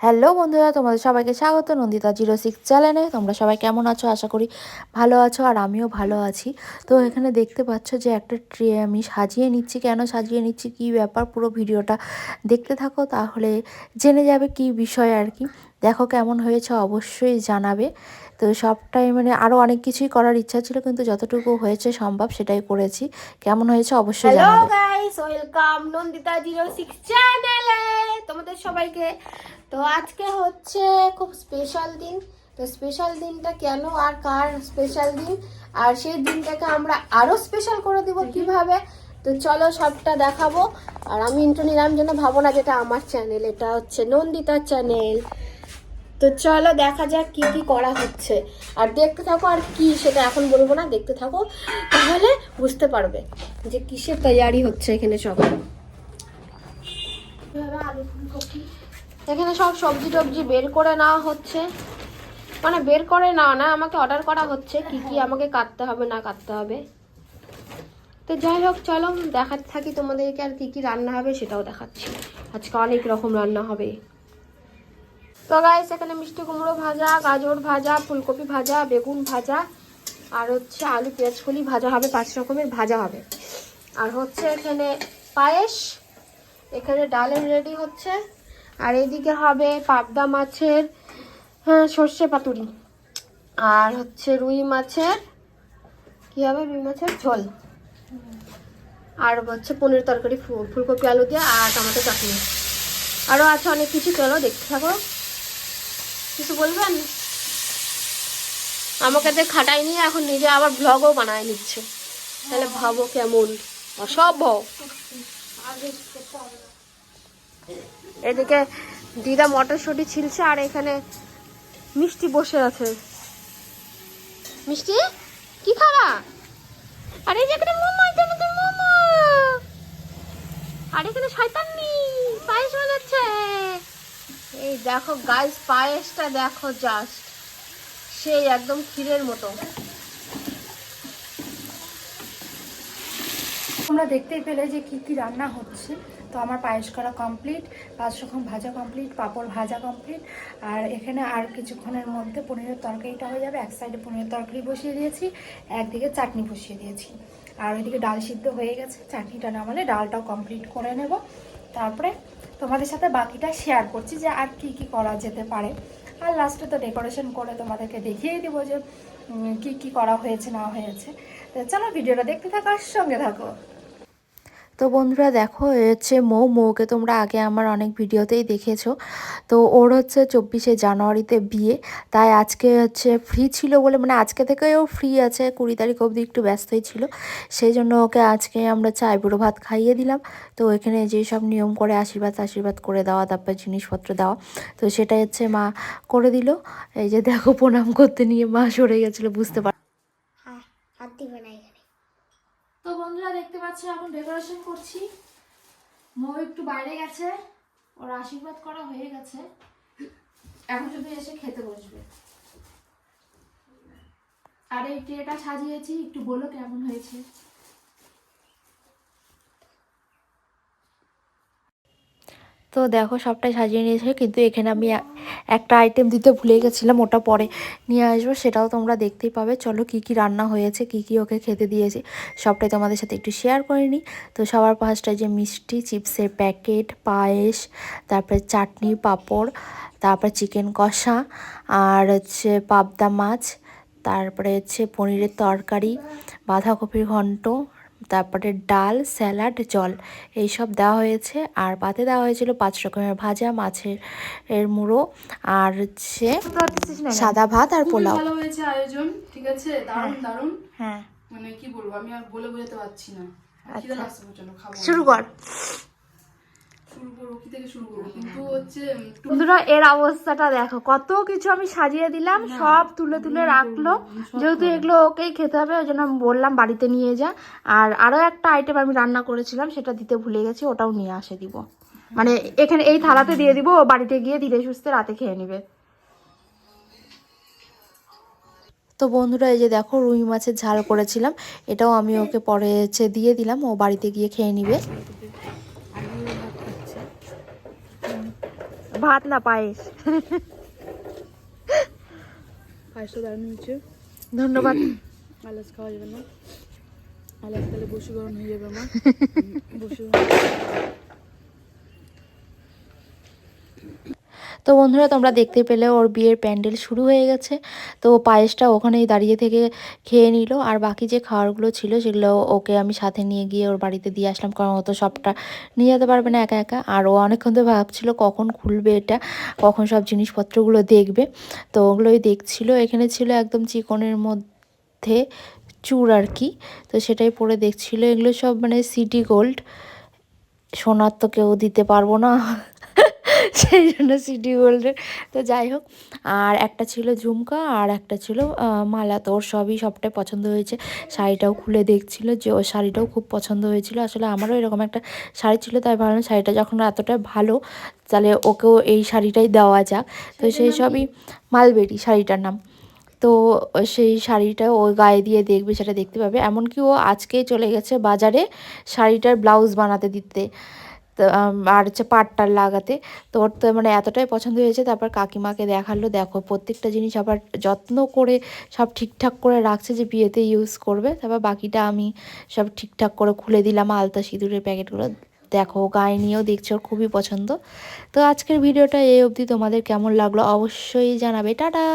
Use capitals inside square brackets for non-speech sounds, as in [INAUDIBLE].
Hello বন্ধুরা তোমাদের সবাইকে স্বাগত নন্দিতা জিরো সিক্স চ্যানেলে। তোমরা সবাই কেমন আছো? আশা করি ভালো আছো আর আমিও ভালো আছি। তো এখানে দেখতে পাচ্ছ যে একটা ট্রে আমি সাজিয়ে নিচ্ছি। কেন সাজিয়ে নিচ্ছি? কী ব্যাপার? পুরো ভিডিওটা দেখতে থাকো তাহলে জেনে যাবে কি বিষয় আর কি। দেখো কেমন হয়েছে অবশ্যই জানাবে। তো সবটাই মানে আরও অনেক কিছুই করার ইচ্ছা ছিল কিন্তু যতটুকু হয়েছে সম্ভব সেটাই করেছি। কেমন হয়েছে? অবশ্যই হ্যালো জানাবে। Guys welcome Nandita zero six চ্যানেলে। তোমাদের সবাইকে। তো আজকে হচ্ছে খুব স্পেশাল দিন। তো স্পেশাল দিনটা কেন আর কার স্পেশাল দিন? আর সেই দিনটাকে আমরা আরও স্পেশাল করে দিব কীভাবে? তো চলো সবটা দেখাবো। আর আমি ইন্টু নিলাম জন্য ভাবো না যেটা আমার চ্যানেল এটা হচ্ছে নন্দিতার চ্যানেল তো চলো দেখা যাক কি কি করা হচ্ছে। আর দেখতে থাকো আর কি সেটা এখন বলব না দেখতে থাকো। তাহলে বুঝতে পারবে যে কিসের তৈয়ারি হচ্ছে এখানে সব এখানে সব সবজি টবজি বের করে নেওয়া হচ্ছে। মানে বের করে নেওয়া না, আমাকে অর্ডার করা হচ্ছে কি কি আমাকে কাটতে হবে, না কাটতে হবে। তো যাই হোক, চলো, দেখাতে থাকি তোমাদেরকে আর কি কি রান্না হবে সেটাও দেখাচ্ছি। আজকে অনেক রকম রান্না হবে। তো গাইস এখানে মিষ্টি কুমড়ো ভাজা, গাজর ভাজা, ফুলকপি ভাজা, বেগুন ভাজা, আর হচ্ছে আলু, পেঁয়াজ, কলি ভাজা হবে, পাঁচ রকমের ভাজা হবে। আর হচ্ছে এখানে পায়েস এখানে ডালের রেডি হচ্ছে। আর এদিকে হবে পাবদা মাছের হ্যাঁ সর্ষে পাতুরি। আর হচ্ছে রুই মাছের, কি হবে? রুই মাছের ঝোল। আর হচ্ছে পনির তরকারি ফুলকপি, আলু দিয়ে আর টমেটো চাটনি। আরও আছে অনেক কিছু, চলো দেখতে থাকো। কিছু বলবেন? আমাকে তো খাটাই নিয়ে এখন নিজে আবার ব্লগও বানায় নিচ্ছে। তাহলে ভাবো কেমন। অসম্ভব এদিকে দিদা মটরশুঁটি ছিলছে আর এখানে মিষ্টি বসে আছে। মিষ্টি? কি খাবা? আর এই যে মোমো আছে, মোমো। আর এখানে শয়তানি পায়েস বানাচ্ছে। এই দেখো গাইস পায়েসটা দেখো জাস্ট সেই একদম ক্ষীরের মতো। তোমরা দেখতেই পেলে যে কি কি রান্না হচ্ছে। তো আমার পায়েস করা কমপ্লিট পাঁচ রকম ভাজা কমপ্লিট পাঁপড় ভাজা কমপ্লিট আর এখানে আর কিছুক্ষণের মধ্যে পনিরের তরকারিটা হয়ে যাবে। এক সাইডে পনিরের তরকারি বসিয়ে দিয়েছি, একদিকে চাটনি বসিয়ে দিয়েছি। আর ওইদিকে ডাল সিদ্ধ হয়ে গেছে, চাটনিটা নামালে ডালটাও কমপ্লিট করে নেব। তারপরে তোমাদের সাথে বাকিটা শেয়ার করছি যে আর কি কি করা যেতে পারে। আর লাস্টে তো ডেকোরেশন করে তোমাদেরকে দেখিয়েই দেবো যে কি কি করা হয়েছে, না হয়েছে। চলো ভিডিওটা দেখতে থাকো আর সঙ্গে থাকো। তো বন্ধুরা দেখো হচ্ছে মৌ। মৌকে তোমরা আগে আমার অনেক ভিডিওতেই দেখেছ। তো ওর হচ্ছে চব্বিশে জানুয়ারিতে বিয়ে। তাই আজকে হচ্ছে ফ্রি ছিল বলে মানে আজকে থেকেও ফ্রি আছে। কুড়ি তারিখ অবধি একটু ব্যস্তই ছিল। সেই জন্য ওকে আজকে আমরা চাই বুড়ো ভাত খাইয়ে দিলাম। তো এখানে যেসব নিয়ম করে আশীর্বাদ আশীর্বাদ করে দেওয়া, তারপর জিনিসপত্র দেওয়া, তো সেটাই হচ্ছে মা করে দিল। এই যে দেখো প্রণাম করতে নিয়ে মা সরে গেছিল, বুঝতে পার তো বন্ধুরা দেখতে পাচ্ছ, এখন ডেকোরেশন করছি। মৌ একটু বাইরে গেছে, ওর আশীর্বাদ করা হয়ে গেছে। এখন শুধু এসে খেতে বসবে। আর এই ট্রেটা সাজিয়েছি, একটু বলো কেমন হয়েছে? তো দেখো সবটাই সাজিয়ে নিয়েছে, কিন্তু এখানে আমি একটা আইটেম দিতে ভুলে গেছিলাম, ওটা পরে নিয়ে আসব, সেটাও তোমরা দেখতেই পাবে। চলো কি কি রান্না হয়েছে, কি কি ওকে খেতে দিয়েছি, সবটাই তোমাদের সাথে একটু শেয়ার করে নিই। তো সবার ফার্স্টে যে মিষ্টি, চিপসের প্যাকেট পায়েস, তারপরে চাটনি, পাঁপড়, তারপরে চিকেন কষা, আর হচ্ছে পাবদা মাছ, তারপরে হচ্ছে পনিরের তরকারি, বাঁধাকপির ঘন্ট তারপরে ডাল স্যালাড জল এই সব দেওয়া হয়েছে। আর পাতে দেওয়া হয়েছিল পাঁচ রকমের ভাজা মাছের এর মুড়ো আর হচ্ছে সাদা ভাত আর পোলাও। ভালো হয়েছে আয়োজন ঠিক আছে? দারুণ দারুণ। হ্যাঁ। মানে কি বলব আমি আর বলে বোঝাতে পারছি না। খাব। শুরু কর। শুরু করব কি থেকে শুরু করব। কিন্তু হচ্ছে বন্ধুরা এর অবস্থাটা দেখো। কত কিছু আমি সাজিয়ে দিলাম সব তুলে তুলে রাখল। যেহেতু এগুলো ওকেই খেতে হবে ওই জন্য বললাম বাড়িতে নিয়ে যা। আর আরও একটা আইটেম আমি রান্না করেছিলাম সেটা দিতে ভুলে গেছি ওটাও নিয়ে আসে দিব। মানে এখানে এই থালাতে দিয়ে দিব ও বাড়িতে গিয়ে ধীরে সুস্থে রাতে খেয়ে নেবে। তো বন্ধুরা এই যে দেখো রুই মাছের ঝাল করেছিলাম এটাও আমি ওকে পরে হচ্ছে দিয়ে দিলাম ও বাড়িতে গিয়ে খেয়ে নিবে। ভাত না পায়েস। পায়েসটা দারুণ হয়েছে। ধন্যবাদ। আলাস খাওয়া যাবে না। আলাস তাহলে গরম হয়ে যাবে আমার। বসীকরণ [LAUGHS] তো বন্ধুরা, তোমরা দেখতে পেলে ওর বিয়ের প্যান্ডেল শুরু হয়ে গেছে। তো পায়েসটা ওখানেই দাঁড়িয়ে থেকে খেয়ে নিল। আর বাকি যে খাবারগুলো ছিল সেগুলো ওকে আমি সাথে নিয়ে গিয়ে ওর বাড়িতে দিয়ে আসলাম, কারণ ও তো সবটা নিয়ে যেতে পারবে না একা একা। আর ও অনেকক্ষণ ধরে ভাবছিল কখন খুলবে এটা, কখন সব জিনিসপত্রগুলো দেখবে। তো ওগুলোই দেখছিল। এখানে ছিল একদম চিকনের মধ্যে চূড় আর কি। তো সেটাই পরে দেখছিল। এগুলো সব মানে সিটি গোল্ড। সোনার তো কেউ দিতে পারব না। সেই জন্য সিটি গোল্ডের। তো যাই হোক আর একটা ছিল ঝুমকা আর একটা ছিল মালা। তো ওর সবই সবটাই পছন্দ হয়েছে। শাড়িটাও খুলে দেখছিল যে ওর শাড়িটাও খুব পছন্দ হয়েছিল। আসলে আমারও এরকম একটা শাড়ি ছিল তাই ভাবলাম শাড়িটা যখন এতটা ভালো তাহলে ওকেও এই শাড়িটাই দেওয়া যাক। তো সেই সবই মালবেরি শাড়িটার নাম। তো সেই শাড়িটা ও গায়ে দিয়ে দেখবে সেটা দেখতে পাবে। এমনকি ও আজকেই চলে গেছে বাজারে শাড়িটার ব্লাউজ বানাতে দিতে। আর হচ্ছে পাটটার লাগাতে। তো ওর তো মানে এতটাই পছন্দ হয়েছে, তারপর কাকিমাকে দেখাল, দেখো, প্রত্যেকটা জিনিস আবার যত্ন করে সব ঠিকঠাক করে রাখছে যে বিয়েতে ইউজ করবে। তারপর বাকিটা আমি সব ঠিকঠাক করে খুলে দিলাম, আলতা, সিঁদুরের প্যাকেটগুলো। দেখো, গায়ে নিয়েও দেখছ, ওর খুবই পছন্দ। তো আজকের ভিডিওটা এই অবধি। তোমাদের কেমন লাগল অবশ্যই জানাবে। টাটা!